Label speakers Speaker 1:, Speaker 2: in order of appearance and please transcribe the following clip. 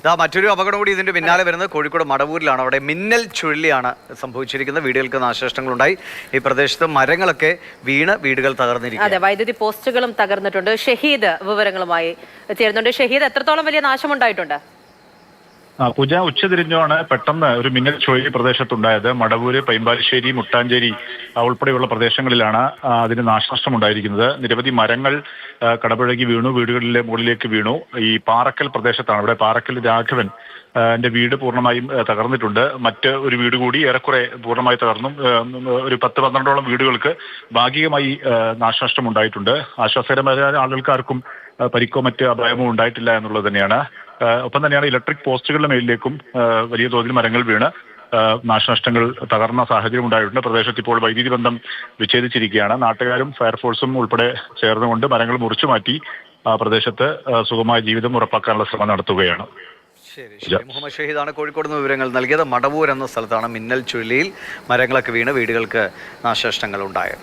Speaker 1: ഇതാ മറ്റൊരു അപകടം കൂടി ഇതിന്റെ പിന്നാലെ വരുന്നത് കോഴിക്കോട് മടവൂരിലാണ്. അവിടെ മിന്നൽ ചുഴലിയാണ് സംഭവിച്ചിരിക്കുന്നത്. വീടുകൾക്ക് നാശനഷ്ടങ്ങളുണ്ടായി. ഈ പ്രദേശത്ത് മരങ്ങളൊക്കെ വീണ് വീടുകൾ തകർന്നിരിക്കും
Speaker 2: അതെ വൈദ്യുതി പോസ്റ്റുകളും തകർന്നിട്ടുണ്ട്. ഷഹീദ് വിവരങ്ങളുമായി ചേരുന്നുണ്ട്. ഷഹീദ് എത്രത്തോളം വലിയ നാശമുണ്ടായിട്ടുണ്ട്?
Speaker 3: പൂജ ഉച്ചതിരിഞ്ഞാണ് പെട്ടെന്ന് ഒരു മിന്നൽ ചുഴലി പ്രദേശത്തുണ്ടായത്. മടവൂര് പൈമ്പാലിശ്ശേരി മുട്ടാഞ്ചേരി ഉൾപ്പെടെയുള്ള പ്രദേശങ്ങളിലാണ് അതിന് നാശനഷ്ടം ഉണ്ടായിരിക്കുന്നത് നിരവധി മരങ്ങൾ കടപുഴകി വീണു വീടുകളിലെ മുകളിലേക്ക് വീണു. ഈ പാറക്കൽ പ്രദേശത്താണ്. ഇവിടെ പാറക്കൽ രാഘവൻ എന്റെ വീട് പൂർണമായും തകർന്നിട്ടുണ്ട്. മറ്റ് ഒരു വീട് കൂടി ഏറെക്കുറെ പൂർണമായി തകർന്നു ഒരു പത്ത് പന്ത്രണ്ടോളം വീടുകൾക്ക് ഭാഗികമായി നാശനഷ്ടം ഉണ്ടായിട്ടുണ്ട് ആശ്വാസകരമായ ആളുകൾക്കാർക്കും പരിക്കോ മറ്റ് അപായമോ ഉണ്ടായിട്ടില്ല എന്നുള്ളത് തന്നെയാണ്. ഒപ്പം തന്നെയാണ് ഇലക്ട്രിക് പോസ്റ്റുകളുടെ മേലിലേക്കും വലിയ തോതിൽ മരങ്ങൾ വീണ് നാശനഷ്ടങ്ങൾ തകർന്ന സാഹചര്യം ഉണ്ടായിട്ടുണ്ട്. പ്രദേശത്ത് ഇപ്പോൾ വൈദ്യുതി ബന്ധം വിച്ഛേദിച്ചിരിക്കുകയാണ്. നാട്ടുകാരും ഫയർഫോഴ്സും ഉൾപ്പെടെ ചേർന്നുകൊണ്ട് മരങ്ങൾ മുറിച്ചു മാറ്റി പ്രദേശത്ത് സുഖമായ ജീവിതം ഉറപ്പാക്കാനുള്ള ശ്രമം നടത്തുകയാണ്.
Speaker 1: ശരി ശരി. മുഹമ്മദ് ഷഹീദാണ് കോഴിക്കോട് നിന്ന് വിവരങ്ങൾ നൽകിയത്. മടവൂർ എന്ന സ്ഥലത്താണ് മിന്നൽ ചുഴലിയിൽ മരങ്ങളൊക്കെ വീണ് വീടുകൾക്ക് നാശനഷ്ടങ്ങൾ ഉണ്ടായത്